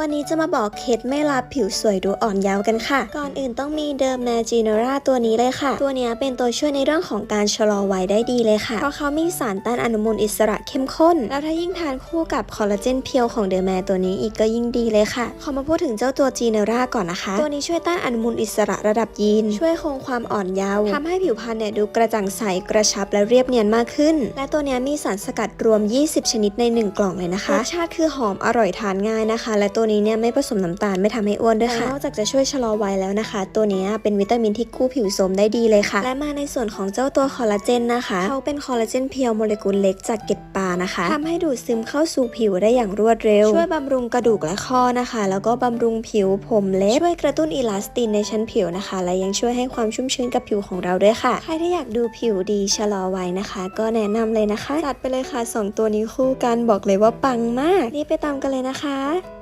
วันนี้จะมาบอกเคล็ดไม่ลับผิวสวยดูอ่อนเยาว์กันค่ะ ก่อนอื่นต้องมีเดิมแมจีเนราตัวนี้เลยค่ะ ตัวนี้เป็นตัวช่วยในเรื่องของการชะลอวัยได้ดีเลยค่ะ เพราะเขามีสารต้านอนุมูลอิสระเข้มข้น แล้วถ้ายิ่งทานคู่กับคอลลาเจนเพียวของเดอแมตัวนี้อีกก็ยิ่งดีเลยค่ะ ขอมาพูดถึงเจ้าตัวจีเนราก่อนนะคะ ตัวนี้ช่วยต้านอนุมูลอิสระระดับยีน ช่วยคงความอ่อนเยาว์ทำให้ผิวพรรณเนี่ยดูกระจ่างใสกระชับและเรียบเนียนมากขึ้น และตัวนี้มีสารสกัดรวม 20 ชนิดใน 1 กล่องเลยนะคะรสชาติคือหอมอร่อยทานง่ายนะคะ และตัวนี้เนี่ยไม่ผสมน้ำตาลไม่ทำให้อ้วนด้วยค่ะนอกจากจะช่วยชะลอวัยแล้วนะคะ ตัวเนี้ยเป็นวิตามินที่กู้ผิวโทรมได้ดีเลยค่ะ และมาในส่วนของเจ้าตัวคอลลาเจนนะคะเขาเป็นคอลลาเจนเพียวโมเลกุลเล็กจากเกล็ดปลานะคะทำให้ดูดซึมเข้าสู่ผิวได้อย่างรวดเร็ว ช่วยบำรุงกระดูกและข้อนะคะ แล้วก็บำรุงผิวผมเล็บช่วยกระตุ้นอิลาสตินในชั้นผิวนะคะ และยังช่วยให้ความชุ่มชื้นกับผิวของเราด้วยค่ะ ใครที่อยากดูผิวดีชะลอวัยนะคะ ก็แนะนำเลยนะคะจัดไปเลยค่ะสองตัวนี้คู่กันบอกเลยว่าปังมากรีบไปตามกันเลยนะคะ